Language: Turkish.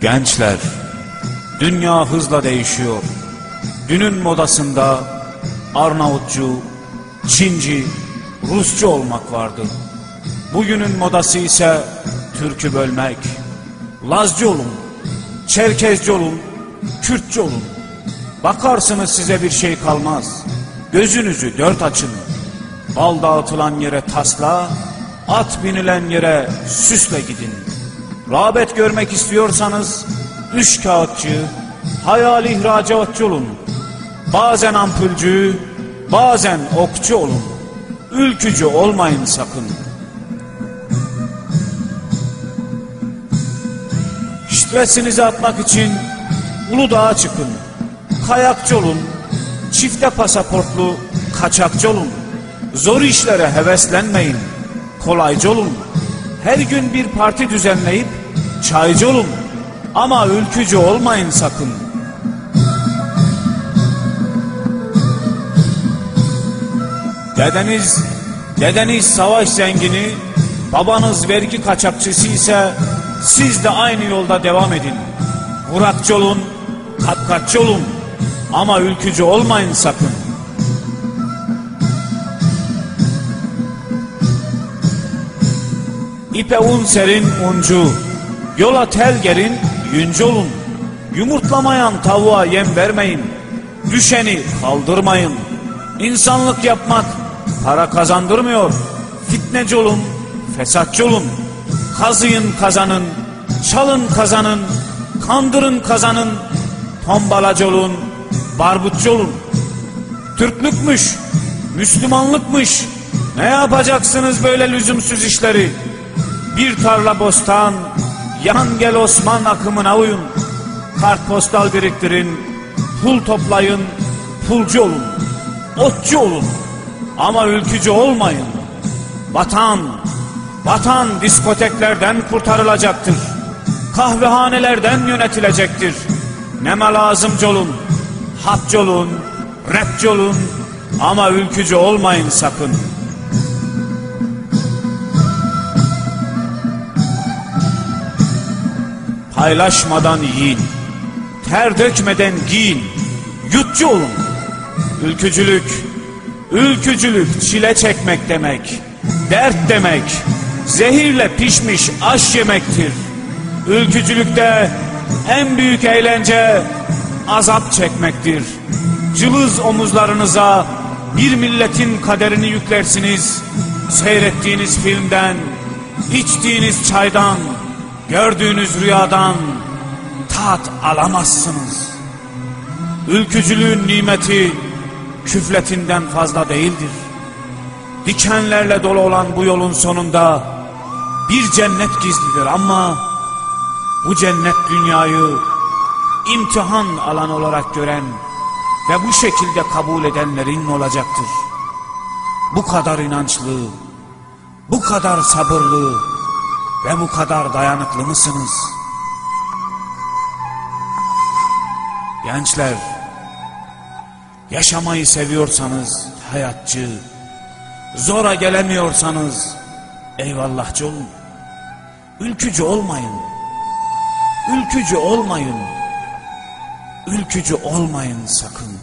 Gençler, dünya hızla değişiyor. Dünün modasında Arnavutçu, Çinci, Rusçu olmak vardı. Bugünün modası ise Türk'ü bölmek. Lazcı olun, Çerkezci olun, Kürtçü olun. Bakarsınız size bir şey kalmaz. Gözünüzü dört açın. Bal dağıtılan yere tasla, at binilen yere süsle gidin. Rağbet görmek istiyorsanız üç kağıtçı, hayal ihracatçı olun. Bazen ampulcü, bazen okçu olun. Ülkücü olmayın sakın. Stresinizi atmak için Uludağ'a çıkın. Kayakçı olun. Çifte pasaportlu kaçakçı olun. Zor işlere heveslenmeyin. Kolaycı olun. Her gün bir parti düzenleyip çaycı olun. Ama ülkücü olmayın sakın. Dedeniz, dedeniz savaş zengini, babanız vergi kaçakçısı ise siz de aynı yolda devam edin. Burakçı olun, kapkaççı olun ama ülkücü olmayın sakın. İpe un serin uncu, yola tel gerin yüncü olun. Yumurtlamayan tavuğa yem vermeyin, düşeni kaldırmayın. İnsanlık yapmak para kazandırmıyor. Fitneci olun, fesatçı olun. Kazıyın kazanın, çalın kazanın, kandırın kazanın, tombalacı olun, barbutçu olun. Türklükmüş, Müslümanlıkmış. Ne yapacaksınız böyle lüzumsuz işleri? Bir tarla bostan, yan gel Osman akımına uyun. Kartpostal biriktirin, pul toplayın, pulcu olun. Otçu olun ama ülkücü olmayın. Vatan, vatan diskoteklerden kurtarılacaktır. Kahvehanelerden yönetilecektir. Neme lazımcı olun, hapçı olun, rapçi olun ama ülkücü olmayın sakın. Paylaşmadan yiyin, ter dökmeden giyin, yutçu olun. Ülkücülük, ülkücülük çile çekmek demek, dert demek, zehirle pişmiş aş yemektir. Ülkücülükte en büyük eğlence azap çekmektir. Cılız omuzlarınıza bir milletin kaderini yüklersiniz. Seyrettiğiniz filmden, içtiğiniz çaydan, gördüğünüz rüyadan tat alamazsınız. Ülkücülüğün nimeti küfletinden fazla değildir. Dikenlerle dolu olan bu yolun sonunda bir cennet gizlidir ama bu cennet dünyayı imtihan alan olarak gören ve bu şekilde kabul edenlerin olacaktır. Bu kadar inançlı, bu kadar sabırlı ve bu kadar dayanıklı mısınız? Gençler, yaşamayı seviyorsanız hayatçı, zora gelemiyorsanız eyvallahçı olun. Ülkücü olmayın. Ülkücü olmayın. Ülkücü olmayın sakın.